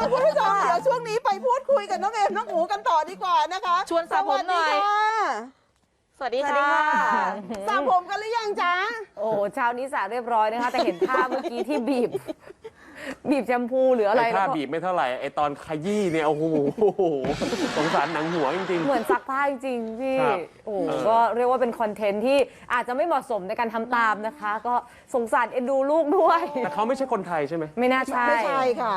อะคุณผู้ชมเดี๋ยวช่วงนี้ไปพูดคุยกับน้องเอมน้องหมูกันต่อดีกว่านะคะชวนสระผมหน่อย สวัสดีค่ะสวัสดีสวัสดีค่ะค่ะ สระผมกันหรือยังจ๊ะ โอ้โหเช้านี้สระเรียบร้อยนะคะ แต่เห็นภาพเมื่อกี้ที่บีบ บีบแชมพูหรืออะไรไอ้แล้ท่าวก็บีบไม่เท่าไหร่ไอ้ตอนขยี้เนี่ยโอ้โหสงสารหนังหัวจริง เหมือนซักผ้าจริงๆพี่ครับโอ้โหเออ ก็เรียกว่าเป็นคอนเทนต์ที่อาจจะไม่เหมาะสมในการทำตามนะคะ ก็สงสารเอ็นดูลูกด้วย ๆแต่เขาไม่ใช่คนไทยใช่ไหมไม่น่าใช่ ไม่ใช่ค่ะ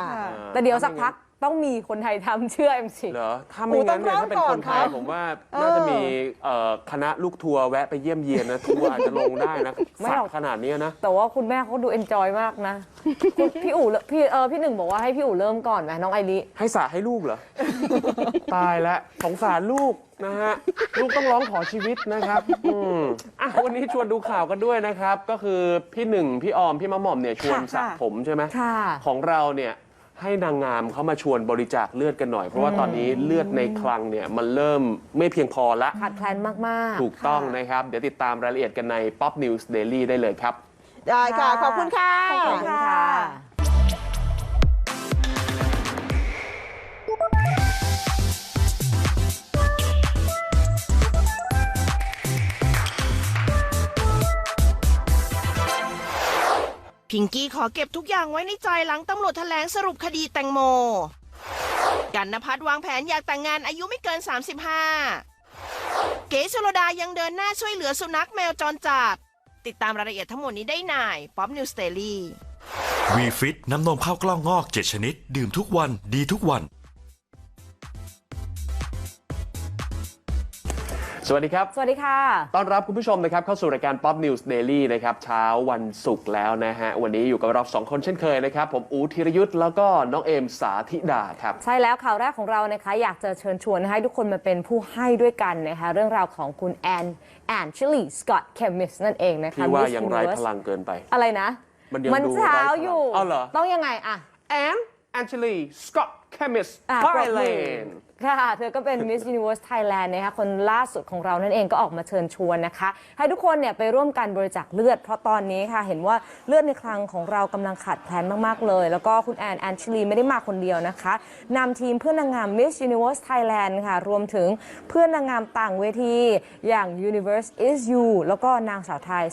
แต่เดี๋ยวสักพัก ต้องมีคนไทยทำเชื่อเอ็มสิ เหรอถ้าไม่งั้นเนี่ยโอ้ถ้าเป็นต้องคนไทยเริ่มก่อนผมว่าเออน่าจะมีเอ่อคณะลูกทัวร์แวะไปเยี่ยมเยียนนะ ทัวร์อาจจะลงได้นะสักขนาดเนี้ยนะ แต่ว่าคุณแม่เขาดูเอนจอยมากนะคุณพี่อู๋พี่เออพี่หนึ่งบอกว่าให้พี่อู๋เริ่มก่อนไหมน้องไอริ ให้สระให้ลูกเหรอ ตายแล้วสงสารลูกนะฮะ ลูกต้องร้องขอชีวิตนะครับอืมอะวันนี้ชวนดูข่าวกันด้วยนะครับ ก็คือพี่หนึ่งพี่ออม พี่มะหม่อมเนี่ยชวนสระผมใช่ไหมค่ะ ของเราเนี่ย ให้นางงามเขามาชวนบริจาคเลือดกันหน่อย เพราะว่าตอนนี้เลือดในคลังเนี่ยมันเริ่มไม่เพียงพอละ ขาดแคลนมาก ๆ ถูกต้องนะครับ เดี๋ยวติดตามรายละเอียดกันใน Pop News Daily ได้เลยครับ ได้ค่ะ ขอบคุณค่ะ ขอบคุณค่ะ พิงกี้ขอเก็บทุกอย่างไว้ในใจหลังตำรวจแถลงสรุปคดีแตงโม กันนภัทรวางแผนอยากแต่งงานอายุไม่เกิน 35 เก๋ชลดายังเดินหน้าช่วยเหลือสุนัขแมวจรจัด ติดตามรายละเอียดทั้งหมดนี้ได้ในป๊อปนิวสเตอรี่วีฟิตน้ำนมข้าวกล้องงอก 7 ชนิด ดื่มทุกวันดีทุกวัน สวัสดีครับ สวัสดีค่ะ ต้อนรับคุณผู้ชมนะครับ เข้าสู่รายการ Pop News Daily นะครับ เช้าวันศุกร์แล้วนะฮะ วันนี้อยู่กับเราสองคนเช่นเคยนะครับ ผมอูธีรยุทธ์แล้วก็น้องเอมสาธิดาครับ ใช่แล้วข่าวแรกของเรานะคะ อยากจะเชิญชวนให้ทุกคนมาเป็นผู้ให้ด้วยกันนะคะ เรื่องราวของคุณแอนแอนชิลีสกอตเคมิสนั่นเองนะคะพี่ว่า Miss ยังไร้ Universe พลังเกินไป อะไรนะ มันยังดูเช้าไร้พลังอยู่เอาเหรอต้องยังไงอะแอนแอนเจลีสกอตเคมิสอะไทปรยบแลมือนด์ ค่ะ เธอก็เป็น Miss Universe Thailand นะคะคนล่าสุดของเรานั่นเองก็ออกมาเชิญชวนนะคะ ให้ทุกคนเนี่ยไปร่วมกันบริจาคเลือด เพราะตอนนี้ค่ะ เห็นว่าเลือดในคลังของเรากำลังขาดแคลนมาก ๆ เลย แล้วก็คุณแอนแอนชลีไม่ได้มาคนเดียวนะคะนำทีมเพื่อนนางงาม Miss Universe Thailand ค่ะ รวมถึงเพื่อนนางงามต่างเวทีอย่าง Universe is you แล้วก็นางสาวไทย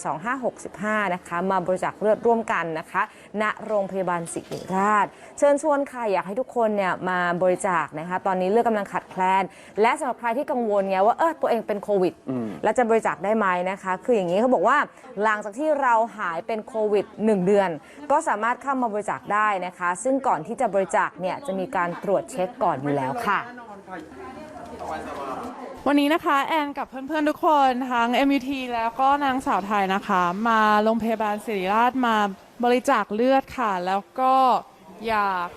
2565 นะคะ มาบริจาคเลือดร่วมกันนะคะ ณโรงพยาบาลศิริราช เชิญชวนค่ะอยากให้ทุกคนเนี่ยมาบริจาคนะคะ ตอนนี้เลือดกำลังขาดแคลน และสำหรับใครที่กังวลไงว่าเออตัวเองเป็นโควิด แล้วจะบริจาคได้ไหมนะคะ คืออย่างนี้เขาบอกว่าหลังจากที่เราหายเป็นโควิด 1 เดือน ก็สามารถเข้ามาบริจาคได้นะคะ ซึ่งก่อนที่จะบริจาคเนี่ยจะมีการตรวจเช็คก่อนอยู่แล้วค่ะ วันนี้นะคะแอนกับเพื่อนๆทุกคนทั้ง MUT แล้วก็นางสาวไทยนะคะ มาโรงพยาบาลศิริราชมาบริจาคเลือดค่ะ แล้วก็อยาก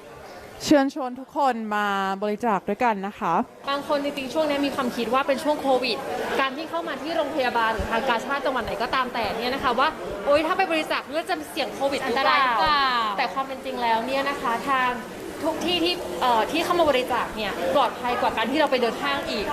เชิญชวนทุกคนมาบริจาคด้วยกันนะคะ บางคนจริงๆช่วงนี้มีความคิดว่าเป็นช่วงโควิด การที่เข้ามาที่โรงพยาบาลหรือทางการชาติจังหวัดไหนก็ตามแต่เนี่ยนะคะว่าโอ๊ยถ้าไปบริจาคเลือดจะเสี่ยงโควิดอันตรายหรือเปล่าแต่ความเป็นจริงแล้วเนี่ยนะคะทาง ทุกที่ที่เอ่อที่เข้ามาบริจาคเนี่ยปลอดภัยกว่าการที่เราไปเดินห้างอีก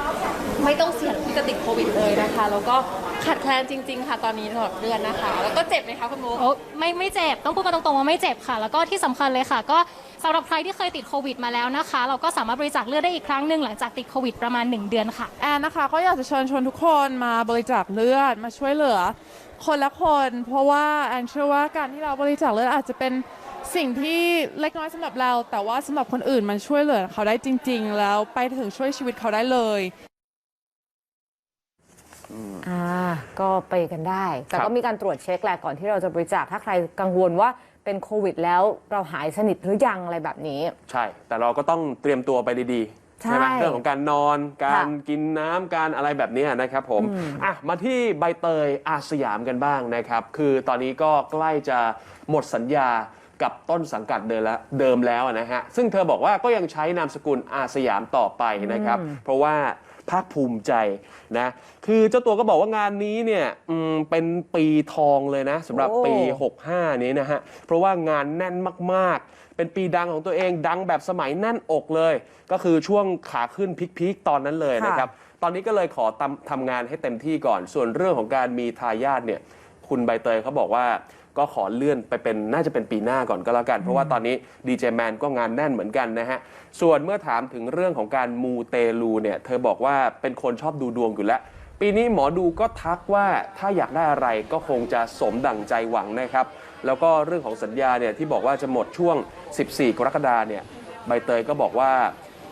ไม่ต้องเสี่ยงที่จะติดโควิดเลยนะคะ แล้วก็ขาดแคลนจริง ๆ ค่ะตอนนี้สำหรับเลือดนะคะ แล้วก็เจ็บไหมคะคุณมุก โอ้ไม่ไม่เจ็บ ต้องพูดกันตรงๆว่าไม่เจ็บค่ะ แล้วก็ที่สำคัญเลยค่ะ ก็สำหรับใครที่เคยติดโควิดมาแล้วนะคะ เราก็สามารถบริจาคเลือดได้อีกครั้งหนึ่งหลังจากติดโควิดประมาณ 1 เดือนค่ะ แอนนะคะก็อยากจะเชิญชวนทุกคนมาบริจาคเลือดมาช่วยเหลือ คนละคน เพราะว่าแอนเชื่อว่าการที่เราบริจาคเลือดอาจจะเป็น สิ่งที่เล็กน้อยสำหรับเรา แต่ว่าสำหรับคนอื่นมันช่วยเหลือเขาได้จริง ๆ แล้วไปถึงช่วยชีวิตเขาได้เลย อ่าก็ไปกันได้ แต่ครัก็บ มีการตรวจเช็คแหละก่อนที่เราจะบริจาคถ้าใครกังวลว่าเป็นโควิดแล้วเราหายสนิทหรือยังอะไรแบบนี้ ใช่ แต่เราก็ต้องเตรียมตัวไปดีๆใช่ไหมเรื่องของการนอน การค่ะกินน้ำการอะไรแบบเนี้ยนะครับผมอะมาที่ใบเตยอาสยามกันบ้างนะครับ คือตอนนี้ก็ใกล้จะหมดสัญญา กับต้นสังกัดเดิมแล้วเดิมแล้วนะฮะซึ่งเธอบอกว่าก็ยังใช้นามสกุลอาสยามต่อไปนะครับ เพราะว่าภาคภูมิใจนะคือเจ้าตัวก็บอกว่างานนี้เนี่ยอืมเป็นปีทองเลยนะสำหรับโอ้ปี 65 นี้นะฮะเพราะว่างานแน่นมากๆ เป็นปีดังของตัวเองดังแบบสมัยแน่นอกเลย ก็คือช่วงขาขึ้นพีคๆตอนนั้นเลยนะครับ ตอนนี้ก็เลยขอทำทำงานให้เต็มที่ก่อน ส่วนเรื่องของการมีทายาทเนี่ยคุณใบเตยเขาบอกว่า ก็ขอเลื่อนไปเป็นน่าจะเป็นปีหน้าก่อนก็แล้วกัน เพราะว่าตอนนี้ดีเจแมนก็งานแน่นเหมือนกันนะฮะ ส่วนเมื่อถามถึงเรื่องของการมูเตลูเนี่ยเธอบอกว่าเป็นคนชอบดูดวงอยู่แล้ว ปีนี้หมอดูก็ทักว่าถ้าอยากได้อะไรก็คงจะสมดั่งใจหวังนะครับ แล้วก็เรื่องของสัญญาเนี่ยที่บอกว่าจะหมดช่วง 14 กรกฎาเนี่ยใบเตยก็บอกว่า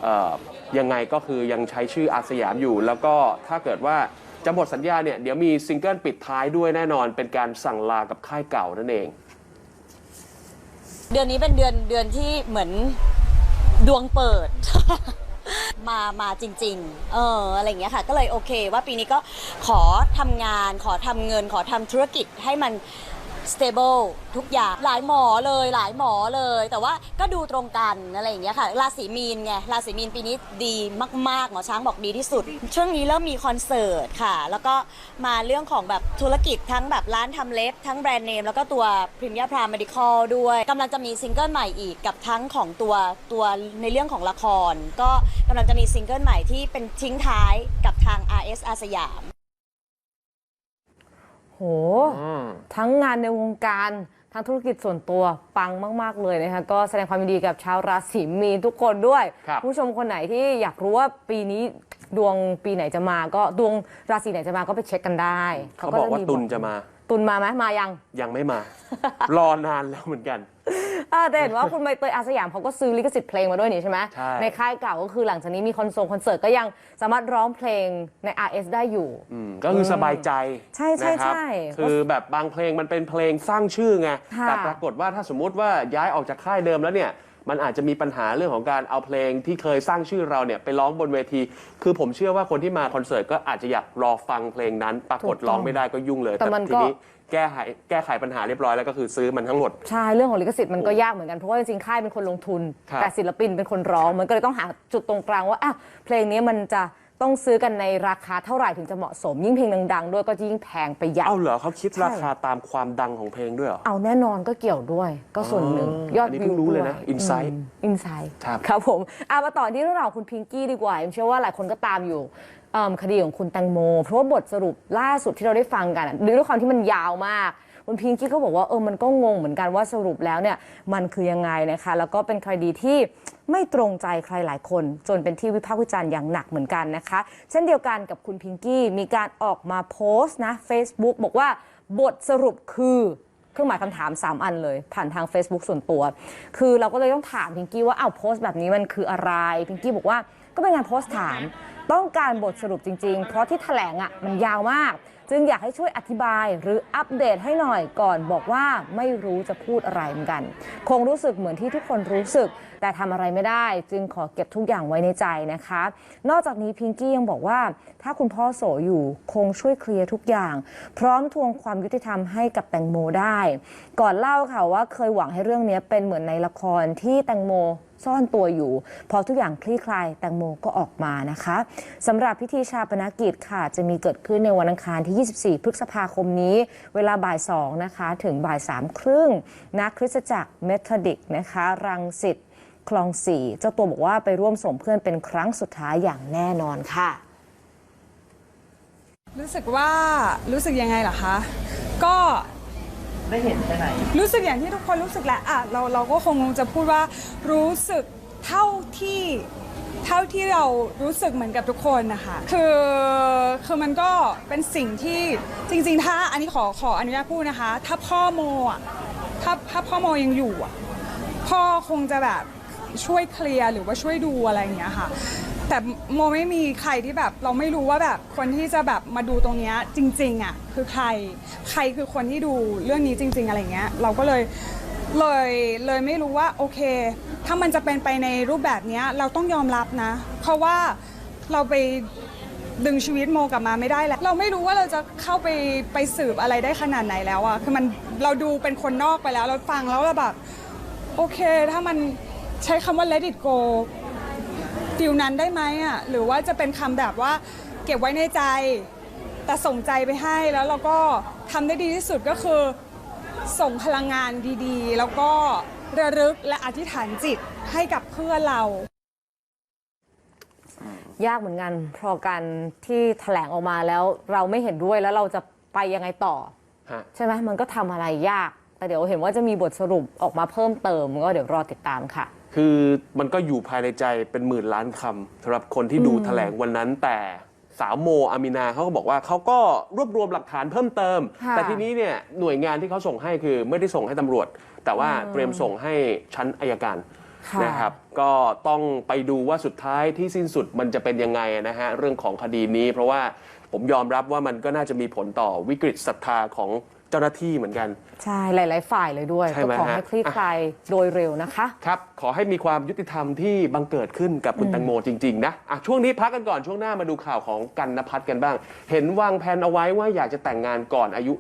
เอ่อยังไงก็คือยังใช้ชื่ออาสยามอยู่ แล้วก็ถ้าเกิดว่า จะหมดสัญญาเนี่ยเดี๋ยวมีซิงเกิลปิดท้ายด้วยแน่นอน เป็นการสั่งลากับค่ายเก่านั่นเอง เดือนนี้เป็นเดือนเดือนที่เหมือนดวงเปิด มามาจริง ๆ เอออะไรอย่างเงี้ยค่ะ ก็เลยโอเค ว่าปีนี้ก็ขอทำงาน ขอทำเงิน ขอทำธุรกิจให้มัน stable ทุกอย่างหลายหมอเลยหลายหมอเลย แต่ว่าก็ดูตรงกันอะไรอย่างเงี้ยค่ะ ราศีมีนไงราศีมีนปีนี้ดีมากๆ หมอช้างบอกดีที่สุด ช่วงนี้เริ่มมีคอนเสิร์ตค่ะ แล้วก็มาเรื่องของแบบธุรกิจทั้งแบบร้านทำเล็บ ทั้งแบรนด์เนม แล้วก็ตัวพรีเมียร์พรามมดิคอลด้วยกำลังจะมีซิงเกิลใหม่อีกกับทั้งของตัวตัวในเรื่องของละคร ก็กำลังจะมีซิงเกิลใหม่ที่เป็นทิ้งท้ายกับทาง RS อาสยาม โห ทั้งงานในวงการทั้งธุรกิจส่วนตัวปังมาก ๆ เลยนะคะก็แสดงความยินดีกับชาวราศีมีนทุกคนด้วยครับผู้ชมคนไหนที่อยากรู้ว่าปีนี้ดวงปีไหนจะมา ก็ดวงราศีไหนจะมาก็ไปเช็คกันได้ เขาบอกว่าตุนจะมา ตุนมาไหมมายังยังไม่มา รอนานแล้วเหมือนกันอ่า แต่เห็นว่าคุณใบเตยอาสยามเขาก็ซื้อลิขสิทธิ์เพลงมาด้วยนี่ใช่ไหมใช่ค่ายเก่าก็คือหลังจากนี้มีคอนเสิร์ตคอนเสิร์ตก็ยังสามารถร้องเพลงใน RS ได้อยู่ อืมก็คือสบายใจใช่ใช่นะครับใช่คือแบบบางเพลงมันเป็นเพลงสร้างชื่อไง ค่ะแต่ปรากฏว่าถ้าสมมุติว่าย้ายออกจากค่ายเดิมแล้วเนี่ย มันอาจจะมีปัญหาเรื่องของการเอาเพลงที่เคยสร้างชื่อเราเนี่ยไปร้องบนเวที คือผมเชื่อว่าคนที่มาคอนเสิร์ตก็อาจจะอยากรอฟังเพลงนั้น ปรากฏร้องไม่ได้ก็ยุ่งเลยแต่มันทีก็นี้ แก้ไขแก้ไขปัญหาเรียบร้อยแล้วก็คือซื้อมันทั้งหมด ใช่เรื่องของลิขสิทธิ์มันก็ยากเหมือนกันเพราะว่าจริงๆค่ายเป็นคนลงทุน ครับ แต่ศิลปินเป็นคนร้องมันก็เลยต้องหาจุดตรงกลางว่าอะเพลงนี้มันจะต้องซื้อกันในราคาเท่าไหร่ถึงจะเหมาะสม ยิ่งเพลงดังๆ ด้วยก็จะยิ่งแพงไปใหญ่ เอ้าเหรอเขาคิดใช่ราคาตามความดังของเพลงด้วยเหรอ เอาแน่นอนก็เกี่ยวด้วย ก็ส่วนหนึ่งอ๋อยอดอันนี้วิเพิ่วงรู้เลยนะด้วย Insight อินไซต์ครับ ครับผมเอามาต่อที่เรื่องราวของคุณพิงกี้ดีกว่าผมเชื่อว่าหลายคนก็ตามอยู่ เอิ่มคดีของคุณแตงโม เพราะว่าบทสรุปล่าสุดที่เราได้ฟังกันอะด้วยความที่มันยาวมากคุณพิงกี้ก็บอกว่าเออมันก็งงเหมือนกันว่าสรุปแล้วเนี่ยมันคือยังไงนะคะ แล้วก็เป็นคดีที่ไม่ตรงใจใครหลายคน จนเป็นที่วิพากษ์วิจารณ์อย่างหนักเหมือนกันนะคะ เช่นเดียวกันกับคุณพิงกี้มีการออกมาโพสต์นะ Facebook บอกว่าบทสรุปคือเครื่องหมายคำถาม 3 อันเลย ผ่านทาง Facebook ส่วนตัว คือเราก็เลยต้องถามพิงกี้ว่าอ้าวโพสต์แบบนี้มันคืออะไรพิงกี้บอกว่าก็เป็นงานโพสต์ถาม ต้องการบทสรุปจริง ๆ เพราะที่แถลงอะมันยาวมาก จึงอยากให้ช่วยอธิบายหรืออัปเดตให้หน่อยก่อนบอกว่าไม่รู้จะพูดอะไรเหมือนกัน คงรู้สึกเหมือนที่ทุกคนรู้สึก แต่ทำอะไรไม่ได้ จึงขอเก็บทุกอย่างไว้ในใจนะคะ นอกจากนี้พิงกี้ยังบอกว่า ถ้าคุณพ่อโสอยู่คงช่วยเคลียร์ทุกอย่าง พร้อมทวงความยุติธรรมให้กับแตงโมได้ ก่อนเล่าค่ะว่าเคยหวังให้เรื่องนี้เป็นเหมือนในละครที่แตงโมซ่อนตัวอยู่ พอทุกอย่างคลี่คลายแตงโมก็ออกมานะคะสำหรับพิธีชาปนกิจค่ะ จะมีเกิดขึ้นในวันอังคารที่24 พฤษภาคมนี้ เวลาบ่าย2นะคะถึงบ่าย3ครึ่งณคริสตจักรเมทอดิกนะคะรังสิตคลองสี่เจ้าตัวบอกว่าไปร่วมส่งเพื่อนเป็นครั้งสุดท้ายอย่างแน่นอนค่ะ รู้สึกว่ารู้สึกยังไงเหรอคะ ก็ได้เห็นไปไหนรู้สึกอย่างที่ทุกคนรู้สึกแหละอะเราเราก็คงจะพูดว่ารู้สึกเท่าที่ เท่าที่เรารู้สึกเหมือนกับทุกคนนะคะคือคือมันก็เป็นสิ่งที่จริง ๆ ถ้าอันนี้ขอขออนุญาตพูดนะคะ ถ้าพ่อโมอะถ้าถ้าพ่อโมยังอยู่อะพ่อคงจะแบบช่วยเคลียร์หรือว่าช่วยดูอะไรอย่างเงี้ยค่ะแต่โมไม่มีใครที่แบบเราไม่รู้ว่าแบบคนที่จะแบบมาดูตรงเนี้ยจริงๆอะคือใครใครคือคนที่ดูเรื่องนี้จริง ๆ อะไรเงี้ย เราก็เลย เลยเลยไม่รู้ว่าโอเค ถ้ามันจะเป็นไปในรูปแบบนี้เราต้องยอมรับนะ เพราะว่าเราไปดึงชีวิตโมกลับมาไม่ได้แล้วเราไม่รู้ว่าเราจะเข้าไปไปสืบอะไรได้ขนาดไหนแล้วอะคือมันเราดูเป็นคนนอกไปแล้ว เราฟังแล้วเราแบบโอเค ถ้ามันใช้คำว่า let it go ฟิลนั้นได้ไหมอะหรือว่าจะเป็นคำแบบว่าเก็บไว้ในใจ แต่ส่งใจไปให้แล้วเราก็ทำได้ดีที่สุดก็คือ ส่งพลังงานดีๆ แล้วก็ระลึกและอธิษฐานจิตให้กับเพื่อนเรา ยากเหมือนกันเพราะการที่แถลงออกมาแล้วเราไม่เห็นด้วยแล้วเราจะไปยังไงต่อ ฮะ ใช่ไหมมันก็ทำอะไรยาก แต่เดี๋ยวเห็นว่าจะมีบทสรุปออกมาเพิ่มเติม ก็เดี๋ยวรอติดตามค่ะ คือมันก็อยู่ภายในใจเป็นหมื่นล้านคำสำหรับคนที่ดูแถลงวันนั้นแต่ สาวโมอามินาเขาก็บอกว่าเขาก็รวบรวมหลักฐานเพิ่มเติม ค่ะแต่ทีนี้เนี่ยหน่วยงานที่เขาส่งให้คือไม่ได้ส่งให้ตำรวจ แต่ว่าเตรียมส่งให้ชั้นอายการค่ะ นะครับ ก็ต้องไปดูว่าสุดท้ายที่สิ้นสุดมันจะเป็นยังไงนะฮะเรื่องของคดีนี้ เพราะว่าผมยอมรับว่ามันก็น่าจะมีผลต่อวิกฤตศรัทธาของ เจ้าหน้าที่เหมือนกัน ใช่ หลาย ๆ ฝ่ายเลยด้วย ใช่ก็ไหมขอฮะ ให้คลี่คลายโดยเร็วนะคะ ครับ ขอให้มีความยุติธรรมที่บังเกิดขึ้นกับคุณแตงโมจริง ๆ นะอะช่วงนี้พักกันก่อนช่วงหน้ามาดูข่าวของกันนภัทรกันบ้าง เห็นวางแผนเอาไว้ว่าอยากจะแต่งงานก่อนอายุ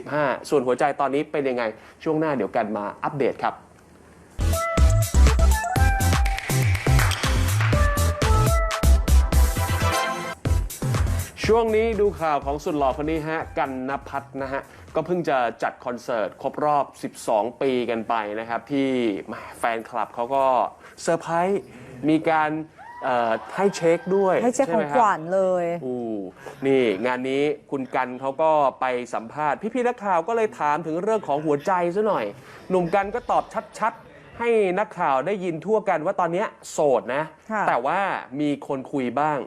35 ส่วนหัวใจตอนนี้เป็นยังไง ช่วงหน้าเดี๋ยวกันมาอัปเดตครับ ช่วงนี้ดูข่าวของสุดหล่อคนนี้ฮะ กันนพัฒน์นะฮะ ก็เพิ่งจะจัดคอนเสิร์ตครบรอบ 12 ปีกันไปนะครับ ที่แหมแฟนคลับเขาก็เซอร์ไพรส์มีการเอ่อให้เช็คด้วยให้เช็คของใช่ไหมคขรับวัญเลยอู้นี่งานนี้คุณกันเขาก็ไปสัมภาษณ์ พี่ๆนักข่าวก็เลยถามถึงเรื่องของหัวใจซะหน่อย หนุ่มกันก็ตอบชัดๆ ให้นักข่าวได้ยินทั่วกันว่าตอนเนี้ยโสดนะค่ะแต่ว่ามีคนคุยบ้าง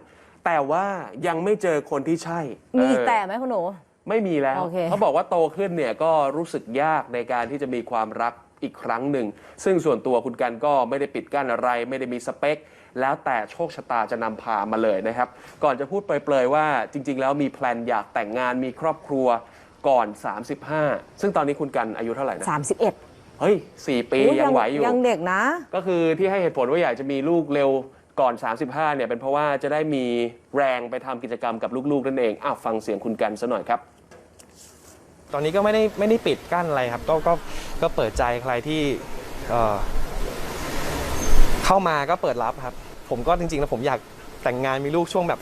แต่ว่ายังไม่เจอคนที่ใช่มีอีกเออแต่ไหมคุณหนู ไม่มีแล้ว โอเค เขาบอกว่าโตขึ้นเนี่ยก็รู้สึกยากในการที่จะมีความรักอีกครั้งหนึ่ง ซึ่งส่วนตัวคุณกันก็ไม่ได้ปิดกั้นอะไร ไม่ได้มีสเปค แล้วแต่โชคชะตาจะนำพามาเลยนะครับ ก่อนจะพูดเปรยๆว่าจริง ๆ แล้วมีแพลนอยากแต่งงานมีครอบครัวก่อน 35 ซึ่งตอนนี้คุณกันอายุเท่าไหร่นะ31เฮ้ยสี่ปีอุ๊ยังไหวอยู่ ยังเด็กนะ ก็คือที่ให้เหตุผลว่าอยากจะมีลูกเร็ว ก่อน 35 เนี่ยเป็นเพราะว่าจะได้มีแรงไปทำกิจกรรมกับลูกๆนั่นเองอ้าวฟังเสียงคุณกันซะหน่อยครับ ตอนนี้ก็ไม่ได้ไม่ได้ปิดกั้นอะไรครับ ก็ก็ก็เปิดใจใครที่เอ่อเข้ามาก็เปิดรับครับ ผมก็จริงๆแล้วผมอยากแต่งงานมีลูกช่วงแบบ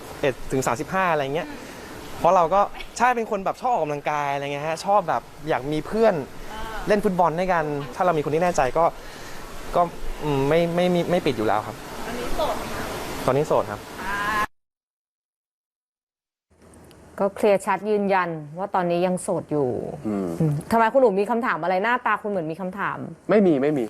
31ถึง35 อะไรเงี้ย เพราะเราก็ใช่เป็นคนแบบชอบออกกำลังกายอะไรเงี้ยฮะชอบแบบอยากมีเพื่อนเล่นฟุตบอลด้วยกัน ถ้าเรามีคนที่แน่ใจก็ก็อืมไม่ไม่ไม่ไม่ปิดอยู่แล้วครับ นนี้โสดตอนนี้โสดครับ ก็เคลียร์ชัดยืนยันว่าตอนนี้ยังโสดอยู่อืมทำไมคุณหนูมีคำถามอะไรหน้าตาคุณเหมือนมีคำถาม ไม่มีไม่มี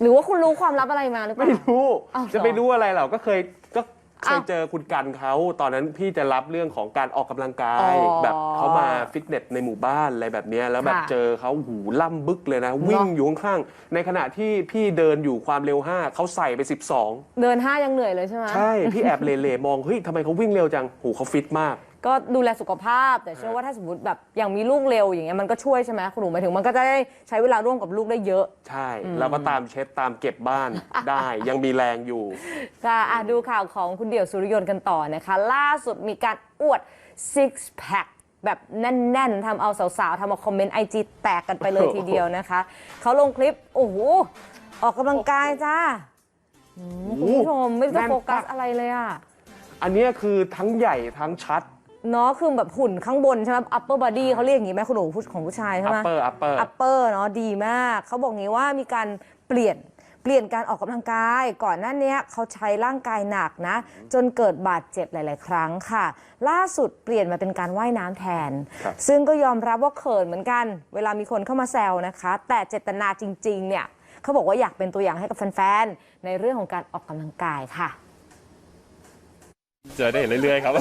หรือว่าคุณรู้ความลับอะไรมาหรือเปล่า ไม่รู้ อ้าวเหรอ จะไปรู้อะไรเราก็เคยก็ เคยอ้าวเจอคุณกันเขาตอนนั้นพี่จะรับเรื่องของการออกกำลังกาย อ๋อแบบเขามาฟิตเนสในหมู่บ้านอะไรแบบเนี้ยแล้วแบบค่ะเจอเขาหูล่ำบึกเลยนะ วิ่งอยู่ข้างๆในขณะที่พี่เดินอยู่ความเร็ว 5เขาใส่ไป 12 เดินห้ายังเหนื่อยเลยใช่ไหม ใช่ พี่แอบเลๆมอง เฮ้ยทำไมเขาวิ่งเร็วจัง หูเขาฟิตมาก ก็ดูแลสุขภาพ แต่เชื่อว่าถ้าสมมติแบบอย่างมีลูกเร็วอย่างเงี้ยมันก็ช่วยใช่ไหมคุณหนูหมายถึงมันก็จะได้ใช้เวลาร่วมกับลูกได้เยอะ ใช่แล้วก็ตามเช็ดตามเก็บบ้านได้ยังมีแรงอยู่ค่ะอะดูข่าวของคุณเดี่ยวสุริยนต์กันต่อนะคะ ล่าสุดมีการอวด six pack แบบแน่น ๆทำเอาสาวๆทำเอาคอมเมนต์ไอจีแตกกันไปเลยทีเดียวนะคะ เขาลงคลิป โอ้โห ออกกำลังกายจ้าอืมคุณผู้ชมไม่รู้จะโฟกัสอะไรเลยอะ อันเนี้ยคือทั้งใหญ่ทั้งชัด เนาะคือแบบหุ่นข้างบนใช่ไหม upper body เขาเรียกอย่างนี้ไหมคุณหนูผู้ของผู้ชายใช่ไหม upper upper upper เนาะดีมาก เขาบอกงี้ว่ามีการเปลี่ยนเปลี่ยนการออกกำลังกาย ก่อนหน้านี้เขาใช้ร่างกายหนักนะ จนเกิดบาดเจ็บหลาย ๆ ครั้งค่ะ ล่าสุดเปลี่ยนมาเป็นการว่ายน้ำแทน ครับ ซึ่งก็ยอมรับว่าเขินเหมือนกัน เวลามีคนเข้ามาแซวนะคะ แต่เจตนาจริง ๆ เนี่ยเขาบอกว่าอยากเป็นตัวอย่างให้กับแฟน ๆ ในเรื่องของการออกกำลังกายค่ะเจอได้เรื่อยๆครับ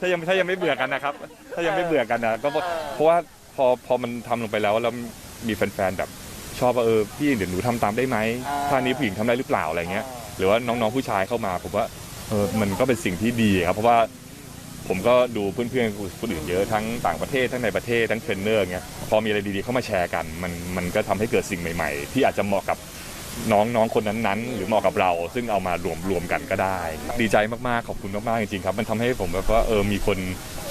ถ้ายังถ้ายังไม่เบื่อกันนะครับ ถ้ายังไม่เบื่อกันนะก็เพราะเพราะว่าพอพอมันทำลงไปแล้วแล้วมีแฟนๆแบบชอบว่าเออพี่เดี๋ยวหนูทำตามได้ไหมท่านี้ผู้หญิงทำได้หรือเปล่าอะไรเงี้ยหรือว่าน้องๆผู้ชายเข้ามาผมว่าเออมันก็เป็นสิ่งที่ดีครับ เพราะว่าผมก็ดูเพื่อนๆคนอื่นเยอะทั้งต่างประเทศทั้งในประเทศทั้งเทรนเนอร์เงี้ยพอมีอะไรดีๆเข้ามาแชร์กัน มันมันก็ทำให้เกิดสิ่งใหม่ ๆ ที่อาจจะเหมาะกับ น้องน้องคนนั้นๆ หรือเหมาะกับเรา ซึ่งเอามารวมรวมกันก็ได้ ดีใจมากๆขอบคุณมากๆจริงๆครับ มันทำให้ผมแบบว่าเออมีคน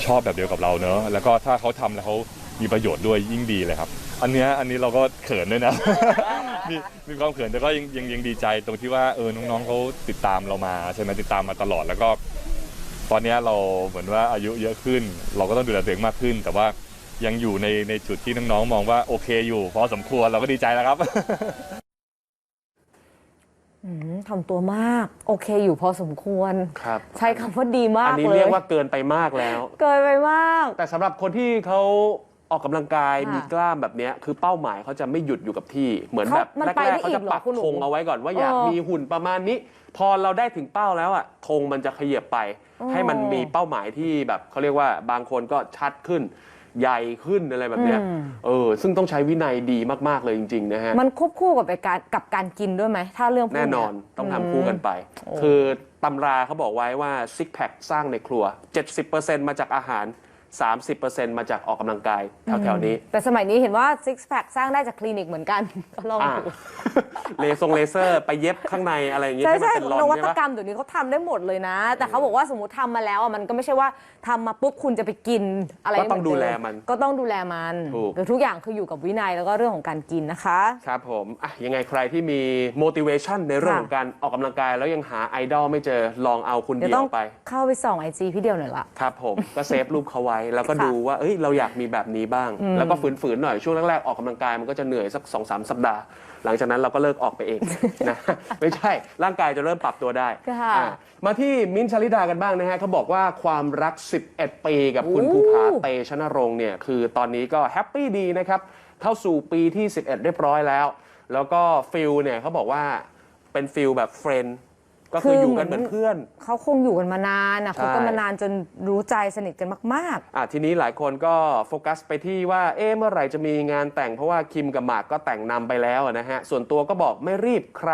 ชอบแบบเดียวกับเราเนอะแล้วก็ถ้าเขาทำแล้วเขามีประโยชน์ด้วยยิ่งดีเลยครับ อันเนี้ยอันนี้เราก็เขินด้วยนะมีมีความเขินแต่ก็ยังยังยังดีใจตรงที่ว่าเออน้องๆเขาติดตามเรามาใช่ไหมติดตามมาตลอดแล้วก็ ตอนเนี้ยเราเหมือนว่าอายุเยอะขึ้น เราก็ต้องดูแลตัวเองมากขึ้น แต่ว่ายังอยู่ในในจุดที่น้องๆมองว่าโอเคอยู่พอสมควรเราก็ดีใจแล้วครับ ทำตัวมาก โอเคอยู่พอสมควรครับใช้คำว่าดีมาอักนนี้เลยเรียกว่าเกินไปมากแล้ว เกินไปมาก แต่สำหรับคนที่เขาออกกำลังกายค่ะมีกล้ามแบบเนี้ยคือเป้าหมายเขาจะไม่หยุดอยู่กับที่เหมือนเขาแบบมันแรไปกได้ๆเขาอีจะกเหรอปักคุณหนูธงเอาไว้ก่อนว่าอยากเออมีหุ่นประมาณนี้ พอเราได้ถึงเป้าแล้วอะธงมันจะขยับไปอ๋อให้มันมีเป้าหมายที่แบบเขาเรียกว่าบางคนก็ชัดขึ้น ใหญ่ขึ้นอะไรแบบเนี้ยอืมเออ ซึ่งต้องใช้วินัยดีมากๆเลยจริงๆนะฮะ มันควบคู่กับไปการกับการกินด้วยไหม ถ้าเรื่องพวกแน่เยนอนต้องทำคู่กันไปโอ้คือตำราเขาบอกไว้ว่าซิกแพคสร้างในครัว 70%มาจากอาหาร 30%มาจากออกกำลังกายแถวๆนี้ แต่สมัยนี้เห็นว่า six pack สร้างได้จากคลินิกเหมือนกัน ก็ลองอ่าดูเลซงเลเซอร์ไปเย็บข้างในอะไรอย่างงี้ใช่ให้มันใช่เป็นรอนนวัใช่ตปะ กรรมเดี๋ยวนี้เขาทำได้หมดเลยนะ แต่เขาบอกว่าสมมติทำมาแล้วอะมันก็ไม่ใช่ว่าทำมาปุ๊บคุณจะไปกินอะไรก็ต้องเหดูเมแลมันก็ต้องดูแลมันถูก คือทุกอย่างคืออยู่กับวินัยแล้วก็เรื่องของการกินนะคะ ครับผมอะยังไงใครที่มี motivation ในเรื่องค่ะ ของการออกกำลังกายแล้วยังหาไอดอลไม่เจอลองเอาคุณเดี๋ยเดีวยต้องวไป เข้าไปส่องไอจีพี่เดียวหน่อยละ ครับผม ก็เซฟรูปเขาไว้แล้วก็ค่ะดูว่าเอ้ยเราอยากมีแบบนี้บ้างอืมแล้วก็ฝืนๆหน่อยช่วงแรกๆออกกำลังกายมันก็จะเหนื่อยสัก2อสสัปดาห์ หลังจากนั้นเราก็เลิกออกไปเองนะไม่ใช่ร่างกายจะเริ่มปรับตัวได้ค่ะอะมาที่มิ้นท์ชลิดากันบ้างนะฮะเขาบอกว่าความรัก 11 ปีกับคุณโอ้ภูผาเตชนรงค์เนี่ยคือตอนนี้ก็แฮปปี้ดีนะครับเข้าสู่ปีที่ 11 เรียบร้อยแล้ว แล้วก็ฟิลเนี่ยเขาบอกว่าเป็นฟิลแบบเฟรนด์ ก็คืออยู่กันเหมือนเพื่อน เขาคงอยู่กันมานานนะใช่คบกันมานานจนรู้ใจสนิทกันมาก อะทีนี้หลายคนก็โฟกัสไปที่ว่าเอ๊ะเมื่อไหร่จะมีงานแต่งเพราะว่าคิมกับหมากก็แต่งนำไปแล้วอะนะฮะ ส่วนตัวก็บอกไม่รีบใคร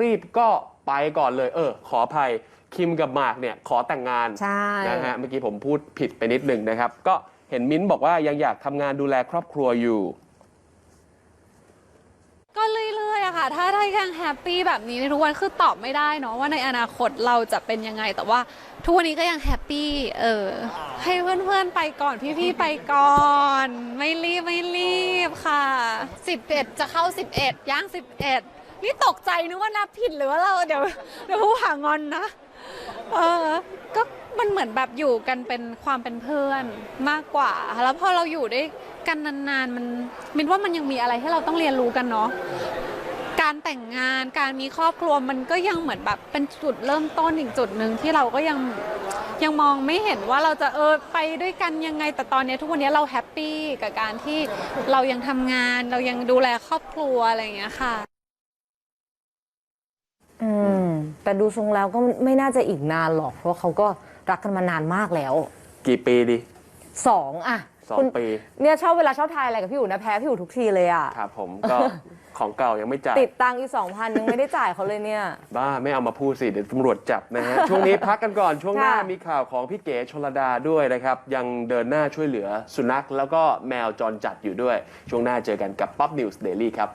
รีบก็ไปก่อนเลย เออ ขออภัยคิมกับหมากเนี่ยขอแต่งงานๆใช่ นะฮะเมื่อกี้ผมพูดผิดไปนิดหนึ่งนะครับ ก็เห็นมิ้นท์บอกว่ายังอยากทำงานดูแลครอบครัวอยู่ ก็เรื่อยๆ อะค่ะ ถ้าถ้ายังแฮปปี้แบบนี้ในทุกวันคือตอบไม่ได้เนาะว่าในอนาคตเราจะเป็นยังไง แต่ว่าทุกวันนี้ก็ยังแฮปปี้เออให้เพื่อนๆไปก่อนพี่ๆไปก่อน ไม่รีบไม่รีบค่ะ 11 จะเข้า 11ย่าง 11 นี่ตกใจนึกว่านับผิดหรือว่าเราเดี๋ยวเดี๋ยวผู้หางอนนะเออก็มันเหมือนแบบอยู่กันเป็นความเป็นเพื่อนมากกว่า แล้วพอเราอยู่ด้วยกันนานๆ มันมินว่ามันยังมีอะไรให้เราต้องเรียนรู้กันเนาะ การแต่งงาน การมีครอบครัวมันก็ยังเหมือนแบบเป็นจุดเริ่มต้นอีกจุดหนึ่งที่เราก็ยังยังมองไม่เห็นว่าเราจะเออไปด้วยกันยังไงแต่ตอนนี้ทุกวันนี้เราแฮปปี้กับการที่เรายังทำงาน เรายังดูแลครอบครัวอะไรอย่างเงี้ยค่ะ อืม แต่ดูทรงแล้วก็ไม่น่าจะอีกนานหรอก เพราะเขาก็รักกันมานานมากแล้วกี่ปีดีสองอะสองคุณปี เนี่ยชอบเวลาชอบทายอะไรกับพี่อู๋นะแพ้พี่อู๋ทุกทีเลยอะ ครับผมก็ ของเก่ายังไม่จ่ายติดตังค์อีกสองพันยังไม่ได้จ่ายเขาเลยเนี่ย บ้าไม่เอามาพูดสิ เดี๋ยวตำรวจจับนะฮะ ช่วงนี้พักกันก่อนช่วงหน้าค่ะ มีข่าวของพี่เก๋ชลดาด้วยนะครับ ยังเดินหน้าช่วยเหลือสุนัขแล้วก็แมวจรจัดอยู่ด้วย ช่วงหน้าเจอกันกับ Pop News Daily ครับ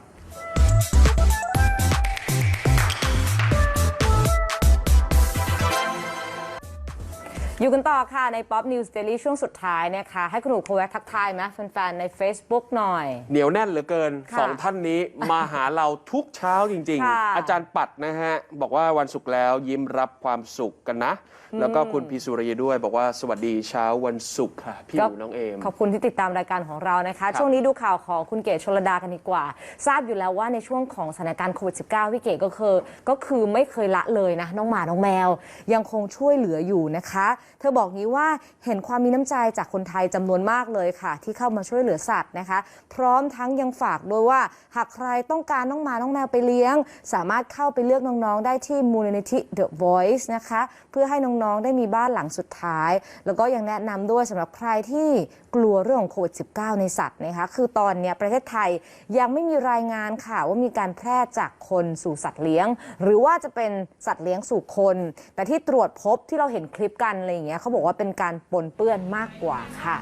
อยู่กันต่อค่ะ ใน Pop News Daily ช่วงสุดท้ายนะคะ ให้คุณหนูโคแวกทักทายไหมแฟนๆ ใน Facebook หน่อย เหนียวแน่นเหลือเกินค่ะสองท่านนี้มาหาเราทุกเช้าจริง ค่ะๆ อาจารย์ปัดนะฮะ บอกว่าวันศุกร์แล้วยิ้มรับความสุขกันนะ แล้วก็คุณพีสุรีด้วยบอกว่าสวัสดีเช้าวันศุกร์ค่ะ พี่หนูน้องเอม ขอบคุณที่ติดตามรายการของเรานะคะครับช่วงนี้ดูข่าวของคุณเก๋ชลดากันดีกว่า ทราบอยู่แล้วว่าในช่วงของสถานการณ์โควิด -19 พี่เก๋ก็คือก็คือไม่เคยละเลยนะ น้องหมา น้องแมว ยังคงช่วยเหลืออยู่นะคะเธอบอกงี้ว่าเห็นความมีน้ำใจจากคนไทยจำนวนมากเลยค่ะ ที่เข้ามาช่วยเหลือสัตว์นะคะ พร้อมทั้งยังฝากด้วยว่า หากใครต้องการน้องหมาน้องแมวไปเลี้ยง สามารถเข้าไปเลือกน้องๆ ได้ที่มูลนิธิ The Voice นะคะ เพื่อให้น้องๆ ได้มีบ้านหลังสุดท้าย แล้วก็ยังแนะนำด้วยสำหรับใครที่กลัวเรื่องของโควิด -19 ในสัตว์นะคะคือตอนนี้ประเทศไทยยังไม่มีรายงานค่ะ ว่ามีการแพร่จากคนสู่สัตว์เลี้ยง หรือว่าจะเป็นสัตว์เลี้ยงสู่คน แต่ที่ตรวจพบที่เราเห็นคลิปกันอะไรอย่างเงี้ยเขาบอกว่าเป็นการปนเปื้อนมากกว่าค่ะ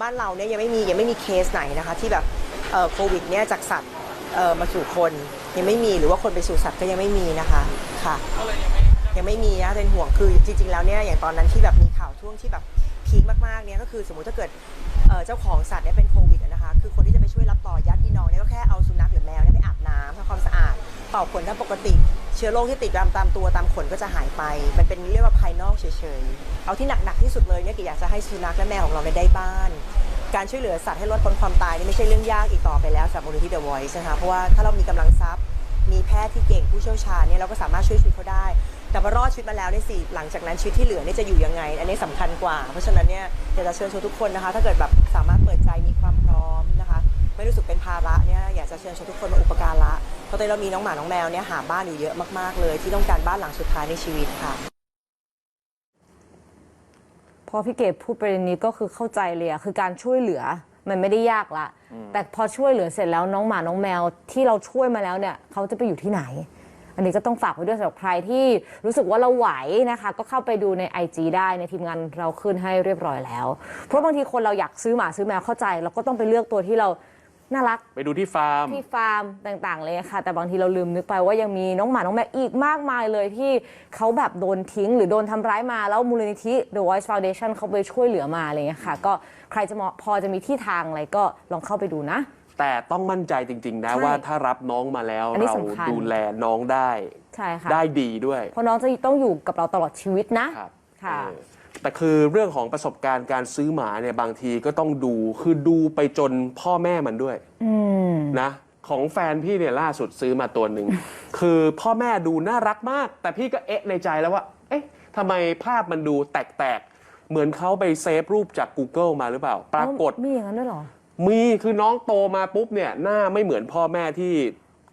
บ้านเราเนี่ยยังไม่มียังไม่มีเคสไหนนะคะ ที่แบบโควิดเนี่ยจากสัตว์มาสู่คนยังไม่มีหรือว่าคนไปสู่สัตว์ก็ยังไม่มีนะคะค่ะยังไม่มีนะเป็นห่วงคือจริง ๆ แล้วเนี่ยอย่างตอนนั้นที่แบบมีข่าวช่วงที่แบบพีคมากๆเนี่ยก็คือสมมุติถ้าเกิดเจ้าของสัตว์เนี่ยเป็นโควิดนะคะ คือคนที่จะไปช่วยรับต่อญาติพี่น้องเนี่ยก็แค่เอาสุนัขหรือแมวเนี่ยไปอาบน้ำทำความสะอาด เป่าขนถ้าปกติ เชื้อโรคที่ติดตามตามตัวตามขนก็จะหายไป มันเป็นเรียกว่าภายนอกเฉยๆ เอาที่หนักๆที่สุดเลยเนี่ยกิอยากจะให้สุนัขและแมวของเราได้บ้าน การช่วยเหลือสัตว์ให้ลดพ้นความตายนี่ไม่ใช่เรื่องยากอีกต่อไปแล้วสำหรับมูลนิธิ The Voice นะคะเพราะว่าถ้าเรามีกำลังทรัพย์ มีแพทย์ที่เก่งผู้เชี่ยวชาญเนี่ยเราก็สามารถช่วยชีวิตเขาได้ แต่พอรอดชีวิตมาแล้วเนี่ยสิหลังจากนั้นชีวิตที่เหลือเนี่ยจะอยู่ยังไง อันนี้สำคัญกว่า เพราะฉะนั้นเนี่ยอยากจะเชิญชวนทุกคนนะคะ ถ้าเกิดแบบสามารถเปิดใจมีความพร้อมนะคะ ไม่รู้สึกเป็นภาระเนี่ยอยากจะเชิญชวนทุกคนมาอุปการะ ราะตอนนี้เรามีน้องหมา น้องแมวเนี่ยหาบ้านอยู่เยอะมาก ๆ เลย ที่ต้องการบ้านหลังสุดท้ายในชีวิตค่ะ พอพี่เกดพูดประเด็นนี้ก็คือเข้าใจเลยอะคือการช่วยเหลือมันไม่ได้ยากละ แต่พอช่วยเหลือเสร็จแล้วน้องหมาน้องแมวที่เราช่วยมาแล้วเนี่ยเขาจะไปอยู่ที่ไหน อันนี้ก็ต้องฝากไว้ด้วยสำหรับใครที่รู้สึกว่าเราไหวนะคะ ก็เข้าไปดูใน IG ได้ในทีมงานเราขึ้นให้เรียบร้อยแล้ว เพราะบางทีคนเราอยากซื้อหมาซื้อแมวเข้าใจ เราก็ต้องไปเลือกตัวที่เรา น่ารักไปดูที่ฟาร์ม ที่ฟาร์มต่างๆ เลยค่ะ แต่บางทีเราลืมนึกไปว่ายังมีน้องหมา น้องแมวอีกมากมายเลยที่เขาแบบโดนทิ้ง หรือโดนทำร้ายมาแล้วมูลนิธิ The Voice Foundation เขาไปช่วยเหลือมาอะไรเงี้ยค่ะ ก็ใครจะมอพอจะมีที่ทางอะไรก็ลองเข้าไปดูนะ แต่ต้องมั่นใจจริง ๆ นะ ใช่ว่าถ้ารับน้องมาแล้วอันนี้เราสำคัญ ดูแลน้องได้ ใช่ค่ะได้ดีด้วย เพราะน้องจะต้องอยู่กับเราตลอดชีวิตนะค่ะ เออ แต่คือเรื่องของประสบการณ์การซื้อหมาเนี่ยบางทีก็ต้องดูคือดูไปจนพ่อแม่มันด้วยอืมนะ ของแฟนพี่เนี่ยล่าสุดซื้อมาตัวหนึ่ง คือพ่อแม่ดูน่ารักมาก แต่พี่ก็เอ๊ะในใจแล้วว่า เอ๊ะทำไมภาพมันดูแตกๆ เหมือนเขาไปเซฟรูปจาก Google มาหรือเปล่า ปรากฏมีอย่างนั้นด้วยเหรอ มีคือน้องโตมาปุ๊บเนี่ยหน้าไม่เหมือนพ่อแม่ที่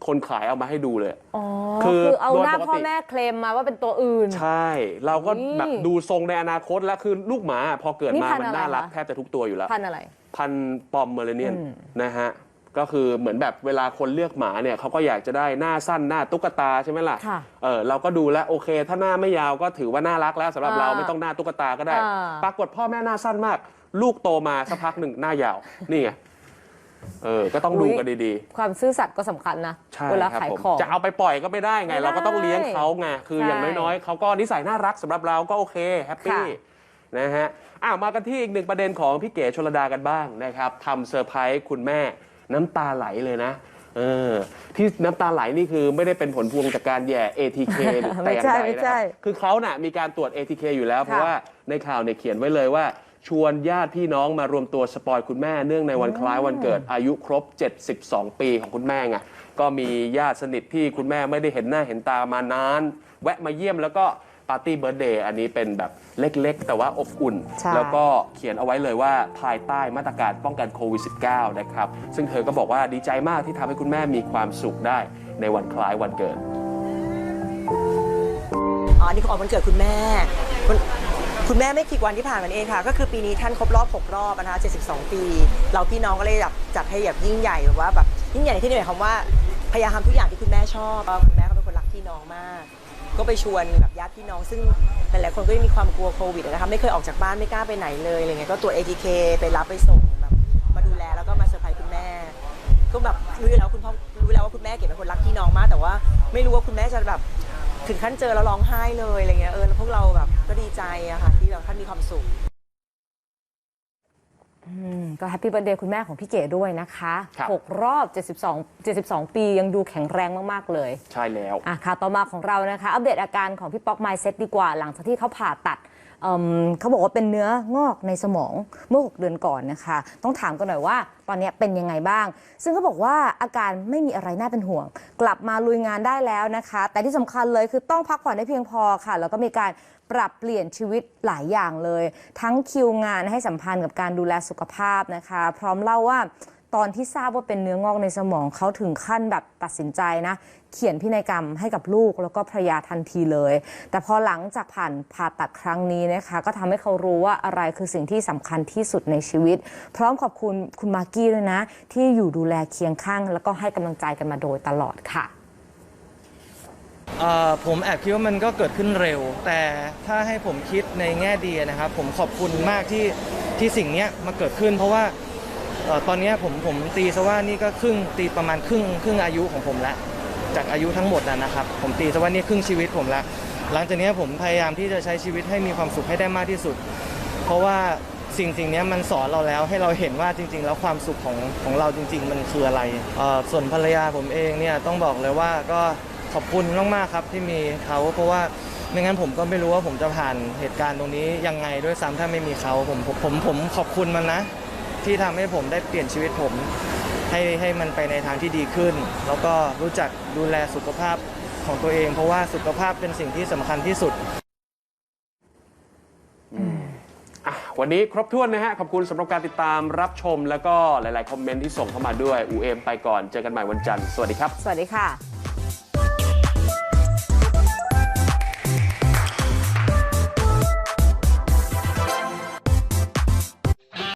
คนขายเอามาให้ดูเลย อ๋อคือคือเอาหน้าโดยปกติ พ่อแม่เคลมมาว่าเป็นตัวอื่น ใช่ เราก็อุ๊ยแบบดูทรงในอนาคตแล้วคือลูกหมาพอเกิดนี่มาพันธุ์มันน่ารักอะไรคะ แทบจะทุกตัวอยู่แล้ว พันธุ์อะไร พันธุ์ปอมเมอร์เนียนอืม นะฮะ ก็คือเหมือนแบบเวลาคนเลือกหมาเนี่ยเขาก็อยากจะได้หน้าสั้นหน้าตุ๊กตาใช่ไหมล่ะ ค่ะเออเราก็ดูแล้วโอเค ถ้าหน้าไม่ยาวก็ถือว่าน่ารักแล้วสำหรับอ่าเราไม่ต้องหน้าตุ๊กตาก็ได้ อ่า ปรากฏพ่อแม่หน้าสั้นมาก ลูกโตมาสักพักหนึ่งหน้ายาว นี่ไง เออ ก็ต้องดูกันดีความซื่อสัตย์ก็สำคัญนะ ๆ ใช่เวลาครับขายผมของ จะเอาไปปล่อยก็ไม่ได้ไง ไม่ได้เราก็ต้องเลี้ยงเขาไง คืออย่างใช่น้อยๆ เขาก็นิสัยน่ารักสำหรับเราก็โอเคแฮปปี้ค่ะ นะฮะอ้าวมากันที่อีกหนึ่งประเด็นของพี่เก๋ชลดากันบ้างนะครับทำเซอร์ไพรส์คุณแม่น้ำตาไหลเลยนะเออที่น้ำตาไหลนี่คือไม่ได้เป็นผลพวงจากการแย่ ATK หรือแต่ไม่อย่างใช่ใดไม่นะคใช่รับคือเขาน่ะมีการตรวจ ATK อยู่แล้วเพราะค่ะว่าในข่าวเนี่ยเขียนไว้เลยว่า ชวนญาติพี่น้องมารวมตัวสปอยคุณแม่เนื่องในวันคล้ายวันเกิดอายุครบ 72 ปีของคุณแม่ไงก็มีญาติสนิทที่คุณแม่ไม่ได้เห็นหน้าเห็นตามานาน แวะมาเยี่ยมแล้วก็ปาร์ตี้เบิร์ดเดย์อันนี้เป็นแบบเล็กๆ แต่ว่าอบอุ่น ใช่ แล้วก็เขียนเอาไว้เลยว่าภายใต้มาตรการป้องกันโควิด -19 นะครับ ซึ่งเธอก็บอกว่าดีใจมากที่ทำให้คุณแม่มีความสุขได้ในวันคล้ายวันเกิด อ๋ออันนี้ของวันเกิดคุณแม่คุณ คุณแม่ไม่กี่วันที่ผ่านมานี่เองค่ะ ก็คือปีนี้ท่านครบรอบ 6 รอบนะคะ72 ปี เราพี่น้องก็เลยแบบจัดให้แบบยิ่งใหญ่แบบว่าแบบยิ่งใหญ่ในที่นี่หมายความว่าพยายามทำทุกอย่างที่คุณแม่ชอบคุณแม่เขาเป็นคนรักพี่น้องมาก ก็ไปชวนแบบญาติพี่น้องซึ่งหลายๆคนก็ยังมีความกลัวโควิดนะคะไม่เคยออกจากบ้านไม่กล้าไปไหนเลยอะไรเงี้ยก็ตรว ATK ไปรับไปส่งแบบมาดูแลแล้วก็มาเซอร์ไพรส์คุณแม่ ก็แบบรู้อยู่แล้วคุณพ่อรู้แล้วว่าคุณแม่เก๋เป็นคนรักพี่น้องมาก แต่ว่าไม่รู้ว่าคุณแม่จะแบบถึงขั้นเจอแล้วร้องไห้เลยอะไรเงี้ยเออแล้วพวกเราแบบ ก็ดีใจอะค่ะที่แบบท่านมีความสุขอืมก็แฮปปี้เบ t ร์ a เดย์คุณแม่ของพี่เก๋ด้วยนะคะครับหกรอบ 72 72 ปียังดูแข็งแรงมาก ๆ เลย ใช่แล้วอะข่าวต่อมาของเรานะคะ อัปเดตอาการของพี่ป๊อกไมเซ็ตดีกว่า หลังจากที่เขาผ่าตัดเอิ่มเขาบอกว่าเป็นเนื้องอกในสมองเมื่อ 6 เดือนก่อนนะคะ ต้องถามกันหน่อยว่าตอนนี้เป็นยังไงบ้าง ซึ่งเขาบอกว่าอาการไม่มีอะไรน่าเป็นห่วง กลับมาลุยงานได้แล้วนะคะ แต่ที่สำคัญเลยคือต้องพักผ่อนให้เพียงพอค่ะ แล้วก็มีการ ปรับเปลี่ยนชีวิตหลายอย่างเลย ทั้งคิวงานให้สัมพันธ์กับการดูแลสุขภาพนะคะ พร้อมเล่าว่าตอนที่ทราบว่าเป็นเนื้องอกในสมองเขาถึงขั้นแบบตัดสินใจนะ เขียนพินัยกรรมให้กับลูกแล้วก็ภรรยาทันทีเลย แต่พอหลังจากผ่านผ่าตัดครั้งนี้นะคะ ก็ทำให้เขารู้ว่าอะไรคือสิ่งที่สำคัญที่สุดในชีวิต พร้อมขอบคุณคุณมากกี้ด้วยนะ ที่อยู่ดูแลเคียงข้าง แล้วก็ให้กำลังใจกันมาโดยตลอดค่ะ ผมแอบคิดว่ามันก็เกิดขึ้นเร็ว แต่ถ้าให้ผมคิดในแง่ดีนะครับ ผมขอบคุณมากที่ที่สิ่งนี้มาเกิดขึ้น เพราะว่าออตอนนี้ผมผมตีซะว่านี่ก็ครึ่งตีประมาณครึ่งครึ่งอายุของผมแล้วจากอายุทั้งหมดนะนะครับ ผมตีซะว่านี่ครึ่งชีวิตผมแล้วหลังจากนี้ผมพยายามที่จะใช้ชีวิตให้มีความสุขให้ได้มากที่สุด เพราะว่าสิ่งสิ่งนี้มันสอนเราแล้วให้เราเห็นว่าจริง ๆ แล้วความสุขของของเราจริง ๆ มันคืออะไรออส่วนภรรยาผมเองเนี่ยต้องบอกเลยว่าก็ ขอบคุณมากๆครับที่มีเขาเพราะว่าไม่งั้นผมก็ไม่รู้ว่าผมจะผ่านเหตุการณ์ตรงนี้ยังไงด้วยซ้ำถ้าไม่มีเขาผมผมผมผมขอบคุณมันนะ ที่ทำให้ผมได้เปลี่ยนชีวิตผม ให้ให้มันไปในทางที่ดีขึ้น แล้วก็รู้จักดูแลสุขภาพของตัวเอง เพราะว่าสุขภาพเป็นสิ่งที่สำคัญที่สุด อะวันนี้ครบถ้วนนะฮะ ขอบคุณสำหรับการติดตามรับชม แล้วก็หลาย ๆ คอมเมนต์ที่ส่งเข้ามาด้วย อูเอมไปก่อน เจอกันใหม่วันจันทร์ สวัสดีครับ สวัสดีค่ะ